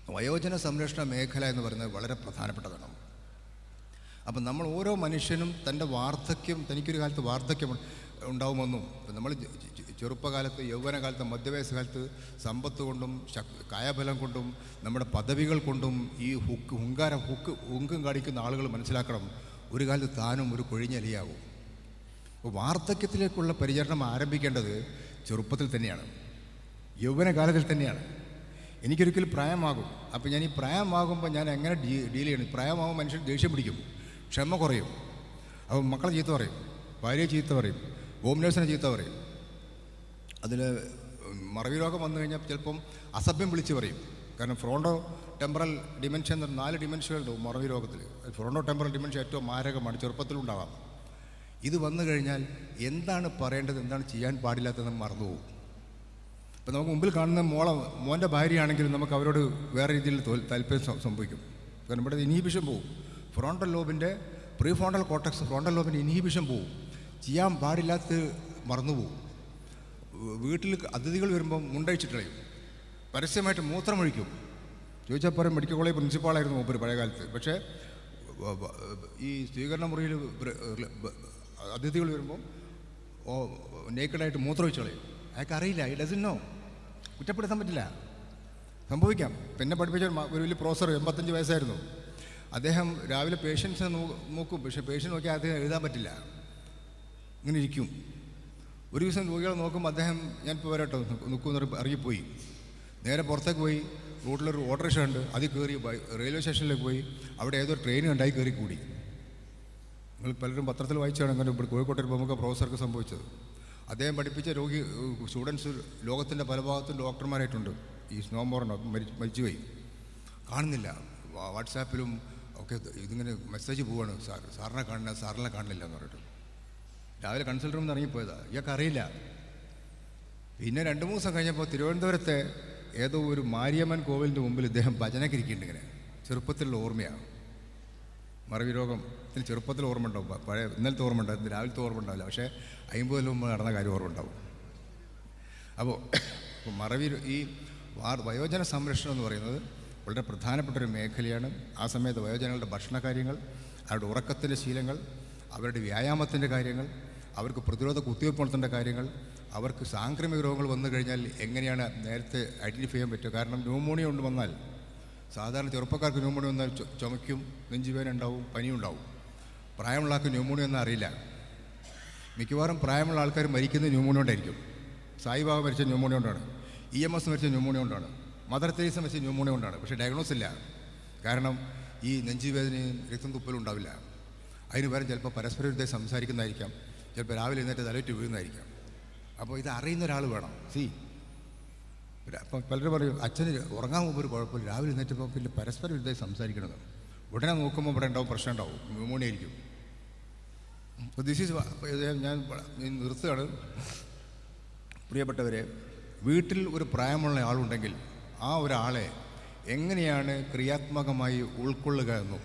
Speaker 1: വയോജന സംരക്ഷണ മേഖല എന്ന് പറയുന്നത് വളരെ പ്രധാനപ്പെട്ടതാണ്. അപ്പം നമ്മൾ ഓരോ മനുഷ്യനും തന്റെ വാർദ്ധക്യം തനിക്കൊരു കാലത്ത് വാർദ്ധക്യം ഉണ്ടാവുമെന്നും നമ്മൾ ചെറുപ്പകാലത്ത് യൗവനകാലത്ത് മധ്യവയസ്സുകാലത്ത് സമ്പത്ത് കൊണ്ടും കായബലം കൊണ്ടും നമ്മുടെ പദവികൾ കൊണ്ടും ഈ ഹുക്ക് ഹുങ്കാരം ഹുക്ക് ഹുങ്കം കാണിക്കുന്ന ആളുകൾ മനസ്സിലാക്കണം ഒരു കാലത്ത് താനും ഒരു കൊഴിഞ്ഞലിയാവും അപ്പോൾ വാർദ്ധക്യത്തിലേക്കുള്ള പരിചരണം ആരംഭിക്കേണ്ടത് ചെറുപ്പത്തിൽ തന്നെയാണ്. യൗവനകാലത്തിൽ തന്നെയാണ്. എനിക്കൊരിക്കൽ പ്രായമാകും. അപ്പോൾ ഞാൻ ഈ പ്രായമാകുമ്പോൾ ഞാൻ എങ്ങനെ ഡീ ഡീൽ ചെയ്യണം? പ്രായമാകുമ്പോൾ മനുഷ്യൻ ദേഷ്യം പിടിക്കും. ക്ഷമ കുറയും. അപ്പം മക്കളെ ചീത്ത പറയും. ഭാര്യയെ ചീത്ത പറയും. ഹോം നേഴ്സിനെ ചീത്ത പറയും. അതിൽ മറവി രോഗം വന്നു കഴിഞ്ഞാൽ ചിലപ്പം അസഭ്യം വിളിച്ച് പറയും. കാരണം ഫ്രോണ്ടോ ടെമ്പറൽ ഡിമെൻഷൻ എന്ന് നാല് ഡിമെൻഷനുണ്ട് മറവി രോഗത്തിൽ ഫ്രോണ്ടോ ടെമ്പറൽ ഡിമെൻഷൻ ഏറ്റവും മാരകമാണ് ചെറുപ്പത്തിലുണ്ടാവാം. ഇത് വന്നു കഴിഞ്ഞാൽ എന്താണ് പറയേണ്ടത് എന്താണ് ചെയ്യാൻ പാടില്ലാത്തതെന്ന് മറന്നുപോകും ഇപ്പം നമുക്ക് മുമ്പിൽ കാണുന്ന മോളെ മോന്റെ ഭാര്യയാണെങ്കിലും നമുക്ക് അവരോട് വേറെ രീതിയിൽ താല്പര്യം സംഭവിക്കും. കാരണം ഇവിടെ ഇനിയിപ്പിഷം പോവും. ഫ്രോണ്ടൽ ലോബിന്റെ പ്രീ ഫ്രോണ്ടൽ കോട്ടക്സ് ഫ്രോണ്ടൽ ലോബിന്റെ ഇൻഹിബിഷൻ പോവും. ചെയ്യാൻ പാടില്ലാത്തത് മറന്നുപോകും വീട്ടിൽ അതിഥികൾ വരുമ്പം മുണ്ടഴിച്ചിട്ടളയും പരസ്യമായിട്ട് മൂത്രമൊഴിക്കും. ചോദിച്ചാൽ പറയും മെഡിക്കൽ കോളേജ് പ്രിൻസിപ്പാളായിരുന്നു മൂപ്പര് പഴയകാലത്ത്. പക്ഷേ ഈ സ്വീകരണ മുറിയിൽ അതിഥികൾ വരുമ്പം ഓ നേക്കഡായിട്ട് മൂത്രമൊഴിച്ച് കളയും. അയാൾക്ക് അറിയില്ല ഈ ഡസൻ നോ കുറ്റപ്പെടുത്താൻ പറ്റില്ല. സംഭവിക്കാം. പിന്നെ പഠിപ്പിച്ച ഒരു വലിയ പ്രൊഫസർ എൺപത്തഞ്ച് വയസ്സായിരുന്നു. അദ്ദേഹം രാവിലെ പേഷ്യൻസ് നോക്കും. പക്ഷേ പേഷ്യന്റ് നോക്കിയാൽ അദ്ദേഹം എഴുതാൻ പറ്റില്ല. ഇങ്ങനെ ഇരിക്കും. ഒരു ദിവസം രോഗികളെ നോക്കുമ്പോൾ അദ്ദേഹം ഞാൻ ഇപ്പോൾ വരട്ടോ. നിൽക്കുമെന്ന് ഇറങ്ങിപ്പോയി. നേരെ പുറത്തേക്ക് പോയി. റോട്ടിലൊരു ഓട്ടോറിക്ഷ ഉണ്ട്. അതിൽ കയറി റെയിൽവേ സ്റ്റേഷനിലേക്ക് പോയി. അവിടെ ഏതോ ട്രെയിൻ ഉണ്ടായി കയറി കൂടി നിങ്ങൾ പലരും പത്രത്തിൽ വായിച്ചാണ് അങ്ങനെ ഇവിടെ കോഴിക്കോട്ടെ പ്രമുഖ പ്രൊഫസർക്ക് സംഭവിച്ചത്. അദ്ദേഹം പഠിപ്പിച്ച രോഗി സ്റ്റുഡൻസ് ലോകത്തിന്റെ പല ഭാഗത്തും ഡോക്ടർമാരായിട്ടുണ്ട്. ഈ സ്നോമോറിനൊക്കെ മരിച്ചു മരിച്ചുപോയി. കാണുന്നില്ല. വാട്സാപ്പിലും ഒക്കെ ഇതിങ്ങനെ മെസ്സേജ് പോവാണ്. സാർ സാറിനെ കാണുന്ന സാറിനെ കാണുന്നില്ല എന്ന് പറഞ്ഞിട്ട്. രാവിലെ കൺസൾട്ട് റൂമിൽ ഇറങ്ങിപ്പോയതാണ് ഇറങ്ങിപ്പോയതാ. ഇയാൾക്ക് അറിയില്ല. പിന്നെ രണ്ട് മൂന്ന് ദിവസം കഴിഞ്ഞപ്പോൾ തിരുവനന്തപുരത്തെ ഏതോ ഒരു മാരിയമ്മൻ കോവിലിന്റെ മുമ്പിൽ ഇദ്ദേഹം ഭജനക്കിരിക്കുന്നുണ്ട് ഇങ്ങനെ. ചെറുപ്പത്തിലുള്ള ഓർമ്മയാണ് മറവി രോഗം. ചെറുപ്പത്തിൽ ഓർമ്മ ഉണ്ടാവും പഴയ ഇന്നലത്തെ ഓർമ്മ ഉണ്ടാവും രാവിലത്തെ ഓർമ്മ ഉണ്ടാവില്ല. പക്ഷേ അമ്പത് മുമ്പ് നടന്ന കാര്യം ഓർമ്മ ഉണ്ടാവും. അപ്പോൾ മറവി ഈ വയോജന സംരക്ഷണം എന്ന് പറയുന്നത് വളരെ പ്രധാനപ്പെട്ട ഒരു മേഖലയാണ്. ആ സമയത്ത് വയോജനങ്ങളുടെ ഭക്ഷണകാര്യങ്ങൾ അവരുടെ ഉറക്കത്തിന്റെ ശീലങ്ങൾ അവരുടെ വ്യായാമത്തിന്റെ കാര്യങ്ങൾ അവർക്ക് പ്രതിരോധ കുത്തിവയ്പ്പ് നടത്തേണ്ട കാര്യങ്ങൾ അവർക്ക് സാംക്രമിക രോഗങ്ങൾ വന്നു കഴിഞ്ഞാൽ എങ്ങനെയാണ് നേരത്തെ ഐഡന്റിഫൈ ചെയ്യാൻ പറ്റുക? കാരണം ന്യൂമോണിയ കൊണ്ട് വന്നാൽ സാധാരണ ചെറുപ്പക്കാർക്ക് ന്യൂമോണിയ വന്നാൽ ചുമയ്ക്കും നെഞ്ചുവേദന ഉണ്ടാവും പനിയുണ്ടാവും പ്രായമുള്ള ആൾക്ക് ന്യൂമോണിയ ഒന്നും അറിയില്ല. മിക്കവാറും പ്രായമുള്ള ആൾക്കാർ മരിക്കുന്നത് ന്യൂമോണിയ കൊണ്ടായിരിക്കും. സായിബാബ മരിച്ച ന്യൂമോണിയ കൊണ്ടാണ്. ഇ എം എസ് മരിച്ച ന്യൂമോണിയ കൊണ്ടാണ്. മദർ തെരേസ മെസ്സി ന്യൂമോണിയ കൊണ്ടാണ്. പക്ഷേ ഡയഗ്നോസ് ഇല്ല. കാരണം ഈ നെഞ്ചുവേദനയും രക്തം തുപ്പലും ഉണ്ടാവില്ല. അതിന് പകരം ചിലപ്പോൾ പരസ്പര വിരുദ്ധ സംസാരിക്കുന്നതായിരിക്കാം. ചിലപ്പോൾ രാവിലെ എഴുന്നേറ്റ് തലയിട്ട് വീഴുന്നതായിരിക്കാം. അപ്പോൾ ഇത് അറിയുന്ന ഒരാൾ വേണം. സി. അപ്പം പലരും പറയും അച്ഛന് ഉറങ്ങാൻ മുമ്പ് ഒരു കുഴപ്പമില്ല. രാവിലെ എഴുന്നേറ്റപ്പോൾ പിന്നെ പരസ്പര വിരുദ്ധ സംസാരിക്കണത്. ഉടനെ നോക്കുമ്പോൾ ഇവിടെ ഉണ്ടാവും പ്രശ്നം ഉണ്ടാവും. ന്യൂമോണിയ ആയിരിക്കും. അപ്പോൾ ദിസ് ഈസ് ഞാൻ നിർത്തുകയാണ്. പ്രിയപ്പെട്ടവരെ വീട്ടിൽ ഒരു പ്രായമുള്ള ആളുണ്ടെങ്കിൽ ആ ഒരാളെ എങ്ങനെയാണ് ക്രിയാത്മകമായി ഉൾക്കൊള്ളുക എന്നും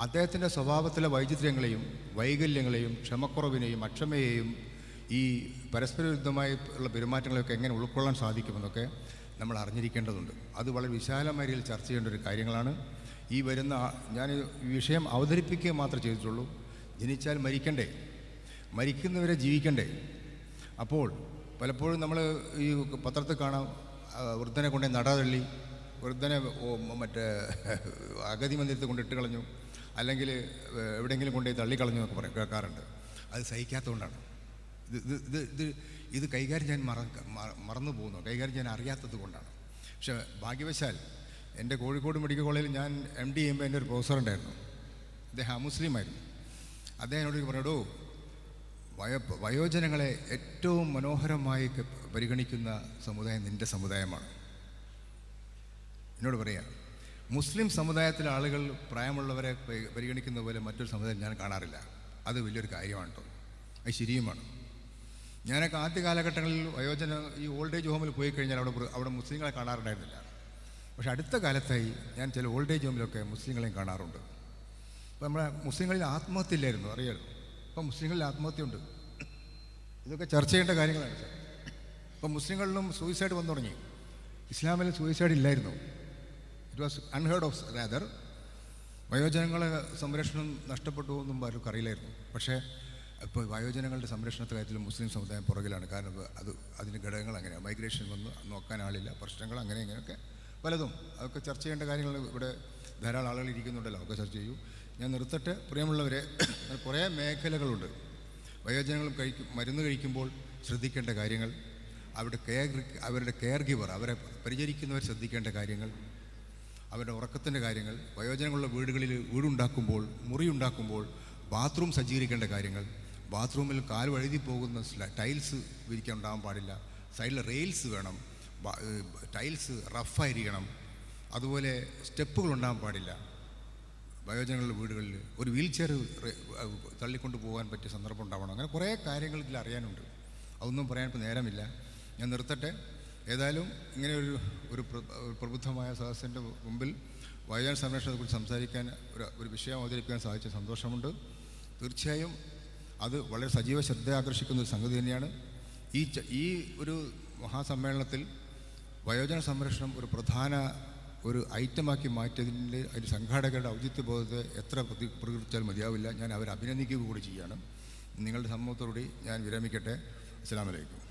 Speaker 1: അദ്ദേഹത്തിന്റെ സ്വഭാവത്തിലെ വൈചിത്ര്യങ്ങളെയും വൈകല്യങ്ങളെയും ക്ഷമക്കുറവിനെയും അക്ഷമയെയും ഈ പരസ്പര വിരുദ്ധമായി ഉള്ള പെരുമാറ്റങ്ങളെയൊക്കെ എങ്ങനെ ഉൾക്കൊള്ളാൻ സാധിക്കുമെന്നൊക്കെ നമ്മൾ അറിഞ്ഞിരിക്കേണ്ടതുണ്ട്. അത് വളരെ വിശാലമായ രീതിയിൽ ചർച്ച ചെയ്യേണ്ട ഒരു കാര്യങ്ങളാണ്. ഈ വരുന്ന ഞാൻ ഈ വിഷയം അവതരിപ്പിക്കുക മാത്രമേ ചെയ്തിട്ടുള്ളൂ. ജനിച്ചാൽ മരിക്കണ്ടേ? മരിക്കുന്നവരെ ജീവിക്കണ്ടേ? അപ്പോൾ പലപ്പോഴും നമ്മൾ ഈ പത്രത്തിൽ കാണാം വൃദ്ധനെ കൊണ്ടേ നടതള്ളി. വൃദ്ധനെ മറ്റേ അഗതി മന്ദിരത്തിൽ കൊണ്ടിട്ട് കളഞ്ഞു. അല്ലെങ്കിൽ എവിടെയെങ്കിലും കൊണ്ടുപോയി തള്ളിക്കളഞ്ഞു എന്നൊക്കെ പറയും കേൾക്കാറുണ്ട്. അത് സഹിക്കാത്തതുകൊണ്ടാണ്. ഇത് ഇത് ഇത് ഇത് കൈകാര്യം ഞാൻ മറ മറന്നു പോകുന്നു. കൈകാര്യം ചെയ്യാൻ അറിയാത്തത് കൊണ്ടാണ്. പക്ഷേ ഭാഗ്യവശാൽ എന്റെ കോഴിക്കോട് മെഡിക്കൽ കോളേജിൽ ഞാൻ എം ഡി ചെയ്യുമ്പോൾ എന്റെ ഒരു പ്രൊഫസർ ഉണ്ടായിരുന്നു അദ്ദേഹം അമുസ്ലിമായിരുന്നു അദ്ദേഹം എന്നോട് പറയടോ വയോ വയോജനങ്ങളെ ഏറ്റവും മനോഹരമായി പരിഗണിക്കുന്ന സമുദായം നിന്റെ സമുദായമാണ്. എന്നോട് പറയാം മുസ്ലിം സമുദായത്തിലെ ആളുകൾ പ്രായമുള്ളവരെ പരി- പരിഗണിക്കുന്ന പോലെ മറ്റൊരു സമുദായം ഞാൻ കാണാറില്ല. അത് വലിയൊരു കാര്യമാണ് കേട്ടോ. അത് ശരിയുമാണ്. ഞാനൊക്കെ ആദ്യ കാലഘട്ടങ്ങളിൽ വയോജന ഈ ഓൾഡ് ഏജ് ഹോമിൽ പോയി കഴിഞ്ഞാൽ അവിടെ അവിടെ മുസ്ലിങ്ങളെ കാണാറുണ്ടായിരുന്നില്ല. പക്ഷെ അടുത്ത കാലത്തായി ഞാൻ ചില ഓൾഡ് ഏജ് ഹോമിലൊക്കെ മുസ്ലിങ്ങളെയും കാണാറുണ്ട്. അപ്പോൾ നമ്മളെ മുസ്ലിങ്ങളിൽ ആത്മഹത്യ ഇല്ലായിരുന്നു അറിയാലോ? ഇപ്പം മുസ്ലിങ്ങളിൽ ആത്മഹത്യയുണ്ട്. ഇതൊക്കെ ചർച്ച ചെയ്യേണ്ട കാര്യങ്ങളാണ്. സാർ ഇപ്പം മുസ്ലിങ്ങളിലും സൂയിസൈഡ് വന്നു തുടങ്ങി. ഇസ്ലാമിൽ സൂയിസൈഡ് ഇല്ലായിരുന്നു. It was unheard of rather വയോജനങ്ങളെ സംരക്ഷണം നഷ്ടപ്പെട്ടു എന്നും ആർക്കും അറിയില്ലായിരുന്നു. പക്ഷേ ഇപ്പോൾ വയോജനങ്ങളുടെ സംരക്ഷണത്തെ കാര്യത്തിൽ മുസ്ലിം സമുദായം പുറകിലാണ്. കാരണം അത് അതിന്റെ ഘടകങ്ങൾ അങ്ങനെയാണ് മൈഗ്രേഷൻ വന്ന് നോക്കാൻ ആളില്ല. പ്രശ്നങ്ങൾ അങ്ങനെ ഇങ്ങനെയൊക്കെ പലതും. അതൊക്കെ ചർച്ച ചെയ്യേണ്ട കാര്യങ്ങൾ ഇവിടെ ധാരാളം ആളുകൾ ഇരിക്കുന്നുണ്ടല്ലോ. അതൊക്കെ ചർച്ച ചെയ്യൂ. ഞാൻ നിർത്തട്ടെ. പ്രിയമുള്ളവരെ കുറേ മേഖലകളുണ്ട്. വയോജനങ്ങൾ കഴിക്കും മരുന്ന് കഴിക്കുമ്പോൾ ശ്രദ്ധിക്കേണ്ട കാര്യങ്ങൾ അവരുടെ കെയർ അവരുടെ കെയർ ഗിവർ അവരെ പരിചരിക്കുന്നവർ ശ്രദ്ധിക്കേണ്ട കാര്യങ്ങൾ അവരുടെ ഉറക്കത്തിന്റെ കാര്യങ്ങൾ വയോജനങ്ങളുള്ള വീടുകളിൽ വീടുണ്ടാക്കുമ്പോൾ മുറി ഉണ്ടാക്കുമ്പോൾ ബാത്റൂം സജ്ജീകരിക്കേണ്ട കാര്യങ്ങൾ ബാത്റൂമിൽ കാൽ വഴുതി പോകുന്ന ടൈൽസ് വിരിക്കാൻ ഉണ്ടാകാൻ പാടില്ല. സൈഡിൽ റെയിൽസ് വേണം ടൈൽസ് റഫായിരിക്കണം. അതുപോലെ സ്റ്റെപ്പുകൾ ഉണ്ടാകാൻ പാടില്ല. വയോജനങ്ങളുടെ വീടുകളിൽ ഒരു വീൽ ചെയർ തള്ളിക്കൊണ്ട് പോകാൻ പറ്റിയ സന്ദർഭം ഉണ്ടാവണം. അങ്ങനെ കുറേ കാര്യങ്ങൾ ഇതിൽ അറിയാനുണ്ട്. അതൊന്നും പറയാൻ ഇപ്പോൾ നേരമില്ല. ഞാൻ നിർത്തട്ടെ. ഏതായാലും ഇങ്ങനെ ഒരു ഒരു പ്രബുദ്ധമായ സദസ്സിന്റെ മുമ്പിൽ വയോജന സംരക്ഷണത്തെക്കുറിച്ച് സംസാരിക്കാൻ ഒരു ഒരു വിഷയം അവതരിപ്പിക്കാൻ സാധിച്ച സന്തോഷമുണ്ട്. തീർച്ചയായും അത് വളരെ സജീവ ശ്രദ്ധ ആകർഷിക്കുന്ന ഒരു സംഗതി തന്നെയാണ്. ഈ ഈ ഒരു മഹാസമ്മേളനത്തിൽ വയോജന സംരക്ഷണം ഒരു പ്രധാന ഒരു ഐറ്റമാക്കി മാറ്റിയതിന്റെ അതിന്റെ സംഘാടകരുടെ ഔചിത്യബോധത്തെ എത്ര പ്രതി പ്രകീർത്തിച്ചാൽ മതിയാവില്ല. ഞാൻ അവരെ അഭിനന്ദിക്കുക കൂടി ചെയ്യാണ്. നിങ്ങളുടെ സമ്മതത്തോടുകൂടി ഞാൻ വിരമിക്കട്ടെ. അസ്സാം വലൈക്കും